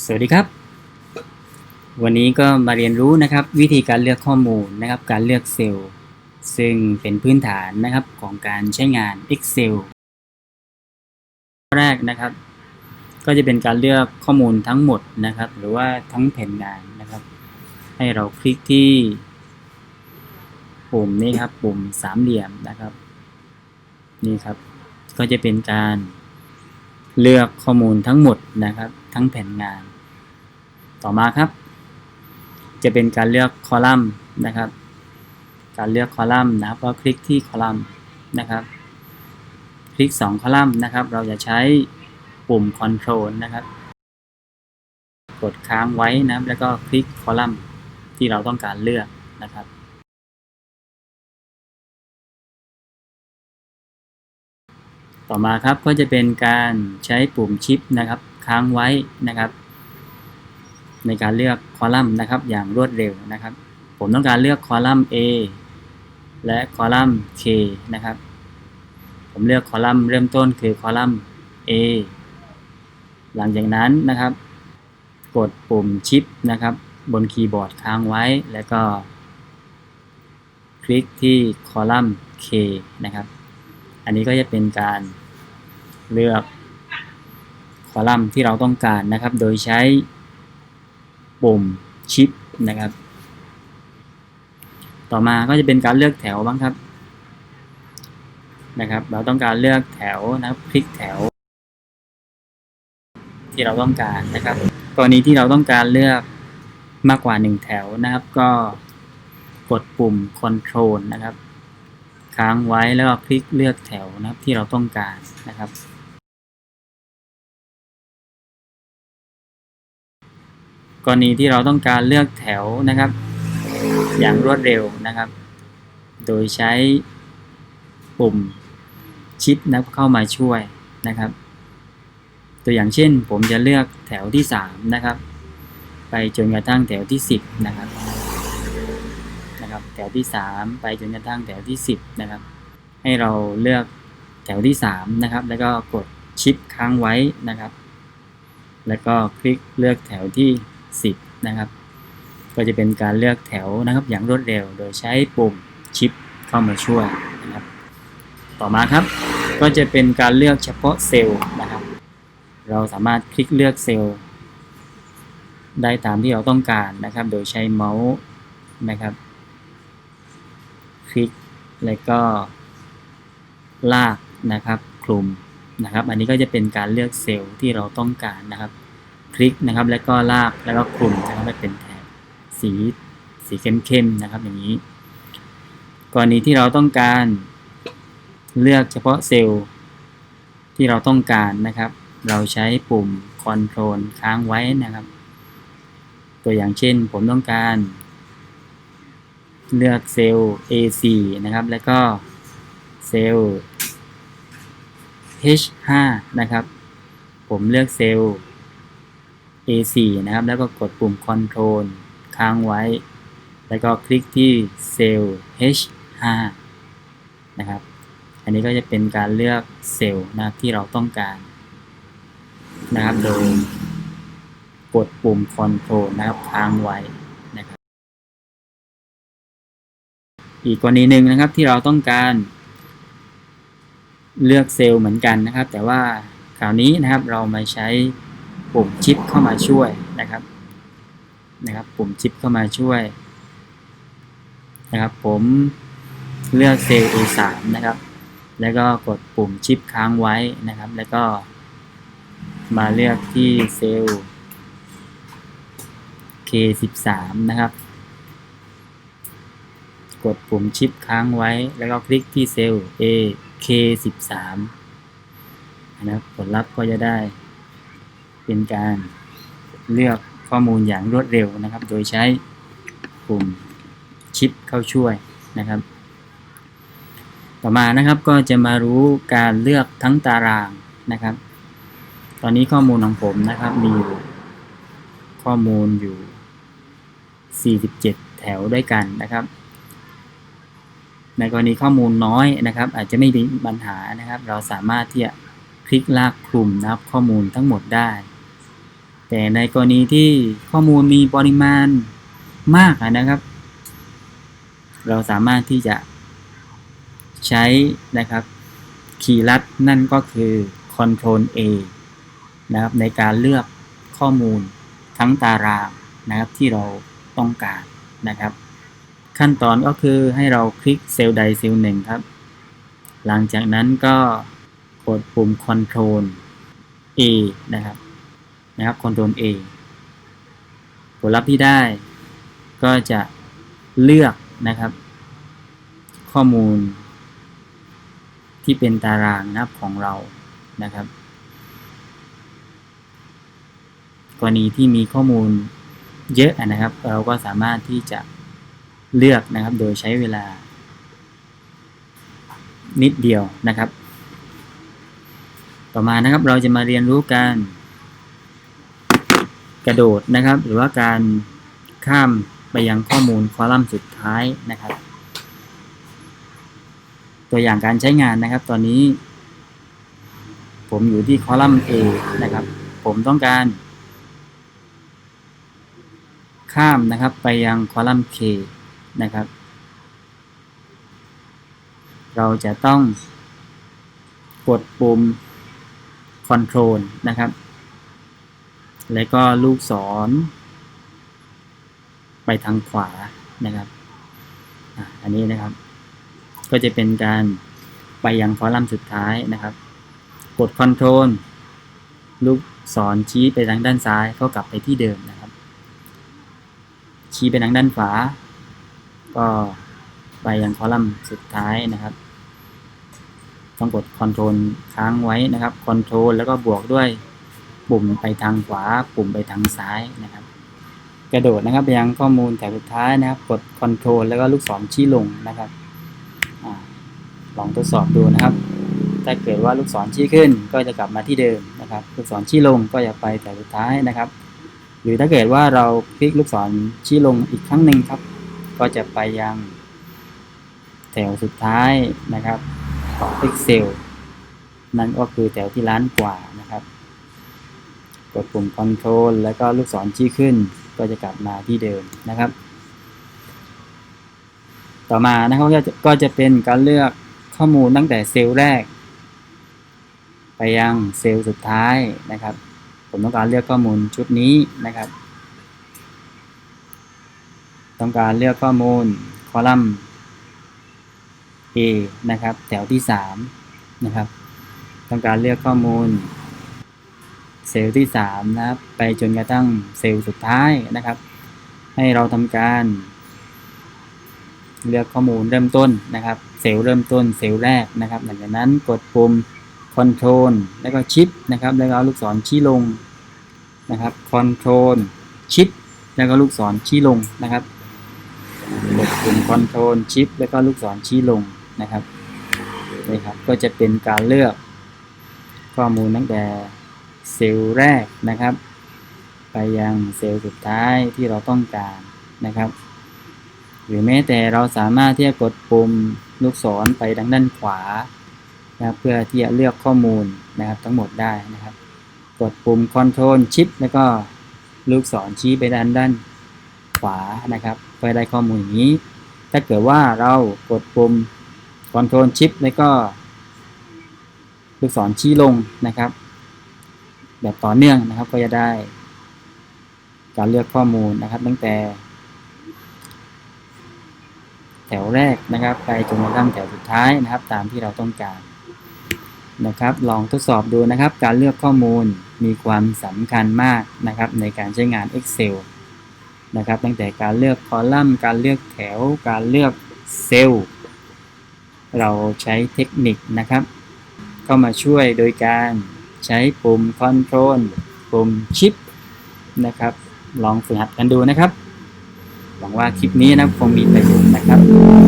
สวัสดีครับ วันนี้ก็มาเรียนรู้นะครับวิธีการเลือกข้อมูลนะครับ การเลือกเซลล์ ซึ่งเป็นพื้นฐานนะครับของการใช้งาน Excel แรกนะครับ ก็จะเป็นการเลือกข้อมูลทั้งหมดนะครับ หรือว่าทั้งแผ่นงานนะครับ ให้เราคลิกที่ปุ่มนี้ครับปุ่มสามเหลี่ยมนะครับ นี่ครับ ก็จะเป็นการ เลือกข้อมูลทั้งหมดนะครับ ทั้งแผ่นงาน ต่อมาครับ จะเป็นการเลือกคอลัมน์นะครับ การเลือกคอลัมน์นะครับก็คลิกที่คอลัมน์นะครับ คลิก 2 คอลัมน์นะครับ เราจะใช้ปุ่ม control นะครับกดค้างไว้นะแล้วก็คลิกคอลัมน์ที่เราต้องการเลือกนะครับ ต่อมาครับก็จะเป็นการใช้ปุ่มชิปนะครับ ค้างไว้นะครับ ในการเลือกคอลัมน์นะครับ อย่างรวดเร็วนะครับ ผมต้องการเลือกคอลัมน์ A และคอลัมน์ K นะครับ ผมเลือกคอลัมน์เริ่มต้นคือคอลัมน์ A หลังจากนั้นนะครับ กดปุ่มชิปนะครับ บนคีย์บอร์ดค้างไว้แล้วก็ คลิกที่คอลัมน์ K นะครับ อันนี้ก็จะเป็นการ เลือกคอลัมน์ที่เราต้องการนะครับ โดยใช้ปุ่มชิปนะครับ ต่อมาก็จะเป็นการเลือกแถวบ้างครับนะครับ เราต้องการเลือกแถวนะครับคลิกแถว ที่เราต้องการนะครับ กรณีที่เราต้องการเลือกมากกว่า 1 แถวนะครับ ก็กดปุ่ม Control นะครับ ค้างไว้แล้วก็คลิกเลือกแถวนะครับที่เราต้องการนะครับ กรณีที่เราต้องการเลือกแถวนะครับ อย่างรวดเร็วนะครับ โดยใช้ปุ่มชิปนะเข้ามาช่วยนะครับ ตัวอย่างเช่นผมจะเลือกแถวที่ 3 นะครับ ไปจนกระทั่งแถวที่ 10 นะครับนะครับแถวที่ 3 ไปจนกระทั่งแถวที่ 10 นะครับ ให้เราเลือกแถวที่ 3 นะครับ แล้วก็กดชิปค้างไว้นะครับ แล้วก็คลิกเลือกแถวที่ 10 นะครับ ก็จะเป็นการเลือกแถวนะครับ อย่างรวดเร็ว โดยใช้ปุ่มชิปเข้ามาช่วยนะครับ ต่อมาครับ ก็จะเป็นการเลือกเฉพาะเซลล์นะครับ เราสามารถคลิกเลือกเซลล์ ได้ตามที่เราต้องการนะครับ โดยใช้เมาส์นะครับ คลิกแล้วก็ลากนะครับคลุมนะครับ อันนี้ก็จะเป็นการเลือกเซลล์ที่เราต้องการนะครับ คลิกนะครับ แล้วก็ลากแล้วก็คลุมนะครับให้เป็นแถบสีสีเข้มๆนะครับอย่างนี้ กรณีที่เราต้องการเลือกเฉพาะเซลล์ที่เราต้องการนะครับ เราใช้ปุ่ม Ctrl ค้างไว้นะครับ ตัวอย่างเช่นผมต้องการ เลือกเซลล์ A4 นะครับ แล้วก็เซลล์ H5 นะครับ ผมเลือกเซลล์ A4 นะครับ แล้วก็กดปุ่ม Control ค้างไว้ แล้วก็คลิกที่เซลล์ H5 นะครับ อันนี้ก็จะเป็นการเลือกเซลล์นะที่เราต้องการนะครับ โดยกดปุ่ม Control นะครับ ค้างไว้นะครับ อีกกรณีหนึ่งนะครับที่เราต้องการเลือกเซลล์เหมือนกันนะครับ แต่ว่าคราวนี้นะครับเรามาใช้ ปุ่มชิปเข้ามาช่วยนะครับนะครับ ปุ่มชิปเข้ามาช่วยนะครับ ผมเลือกเซลล์ A3 นะครับ แล้วก็กดปุ่มชิปค้างไว้นะครับ แล้วก็มาเลือกที่เซลล์ K13 นะครับ กดปุ่มชิปค้างไว้ แล้วก็คลิกที่เซลล์ A K13 นะครับ ผลลัพธ์ก็จะได้ เป็นการเลือกข้อมูลอย่างรวดเร็วนะครับ โดยใช้ปุ่มชิปเข้าช่วยนะครับ ต่อมานะครับก็จะมารู้การเลือกทั้งตารางนะครับ ตอนนี้ข้อมูลของผมนะครับมีอยู่ข้อมูลอยู่ 47 แถวด้วยกันนะครับ ในกรณีข้อมูลน้อยนะครับ อาจจะไม่มีปัญหานะครับ เราสามารถที่จะคลิกลากคลุมนะครับข้อมูลทั้งหมดได้ แต่ในกรณีที่ข้อมูลมีปริมาณมากนะครับ เราสามารถที่จะใช้นะครับคีย์ลัดนั่นก็คือ Ctrl A นะครับในการเลือกข้อมูลทั้งตารางนะครับที่เราต้องการนะครับ ขั้นตอนก็คือให้เราคลิกเซลล์ใดเซลล์หนึ่งครับ หลังจากนั้นก็กดปุ่ม Ctrl A นะครับ นะครับ Ctrl A ผลลัพธ์ที่ได้ก็จะเลือกนะครับ ข้อมูลที่เป็นตารางนับของเรานะครับ กรณีที่มีข้อมูลเยอะนะครับ เราก็สามารถที่จะเลือกนะครับ โดยใช้เวลา นิดเดียวนะครับ ต่อมานะครับเราจะมาเรียนรู้การ กระโดดนะครับ หรือว่าการข้ามไปยังข้อมูลคอลัมน์สุดท้ายนะครับ ตัวอย่างการใช้งานนะครับ ตอนนี้ ผมอยู่ที่คอลัมน์ A นะครับ ผมต้องการ ข้ามนะครับไปยังคอลัมน์ K นะครับ เราจะต้องกดปุ่ม Control นะครับ แล้วก็ลูกศร ไปทางขวานะครับอันนี้นะครับ ก็จะเป็นการไปยังคอลัมน์สุดท้ายนะครับ กด Ctrl ลูกศรชี้ไปทางด้านซ้ายก็กลับไปที่เดิมนะครับ ชี้ไปทางด้านขวา ก็ไปยังคอลัมน์สุดท้ายนะครับต้องกด Ctrl ค้างไว้นะครับ Ctrl แล้วก็บวกด้วย ปุ่มไปทางขวา ปุ่มไปทางซ้ายนะครับ กระโดดนะครับไปยังข้อมูลแถวสุดท้ายนะครับ กด Ctrl แล้วก็ลูกศรชี้ลงนะครับอลองทดสอบดูนะครับ ถ้าเกิดว่าลูกศรชี้ขึ้นก็จะกลับมาที่เดิมนะครับ ลูกศรชี้ลงก็จะไปแถวสุดท้ายนะครับ หรือถ้าเกิดว่าเราคลิกลูกศรชี้ลงอีกครั้งหนึ่งครับ ก็จะไปยังแถวสุดท้ายนะครับของพิกเซลนั่นก็คือแถวที่ล้านกว่า กดปุ่ม Ctrl แล้วก็ลูกศรชี้ขึ้น ก็จะกลับมาที่เดิมนะครับ ต่อมานะครับก็จะก็จะเป็นการเลือกข้อมูลตั้งแต่เซลล์แรก ไปยังเซลล์สุดท้ายนะครับ ผมต้องการเลือกข้อมูลชุดนี้นะครับ ต้องการเลือกข้อมูลคอลัมน์ A นะครับ แถวที่ 3 นะครับ ต้องการเลือกข้อมูล เซลล์ที่3นะครับไปจนกระทั่งเซลล์สุดท้ายนะครับ ให้เราทำการ เลือกข้อมูลเริ่มต้นนะครับ เซลล์เริ่มต้นเซลล์แรกนะครับ หลังจากนั้นกดปุ่ม Control แล้วก็ชิปนะครับ แล้วก็ลูกศรชี้ลงนะครับ Control ชิปแล้วก็ลูกศรชี้ลงนะครับกดปุ่ม Control ชิปแล้วก็ลูกศรชี้ลงนะครับนี่ครับก็จะเป็นการเลือกข้อมูลตั้งแต่ เซลล์แรกนะครับ ไปยังเซลล์สุดท้ายที่เราต้องการนะครับ หรือแม้แต่เราสามารถที่จะกดปุ่มลูกศรไปทางด้านขวานะเพื่อที่จะเลือกข้อมูลนะครับทั้งหมดได้นะครับ กดปุ่ม Control Shift แล้วก็ลูกศรชี้ไปด้านด้านขวานะครับเพื่อได้ข้อมูลอย่างนี้ ถ้าเกิดว่าเรากดปุ่ม Control Shift แล้วก็ลูกศรชี้ลงนะครับ แบบต่อเนื่องนะครับ ก็จะได้ การเลือกข้อมูลนะครับ ตั้งแต่ แถวแรกนะครับ ไปจนกระทั่งแถวสุดท้ายนะครับ ตามที่เราต้องการนะครับ ลองทดสอบดูนะครับ การเลือกข้อมูลมีความสำคัญมากนะครับ ในการใช้งาน Excel นะครับ ตั้งแต่การเลือกคอลัมน์ การเลือกแถว การเลือกเซลล์ เราใช้เทคนิคนะครับ เข้ามาช่วยโดยการ ใช้ปุ่ม Control ปุ่ม Shift นะครับ ลองฝึกหัดกันดูนะครับ หวังว่าคลิปนี้นะคงมีประโยชน์นะครับ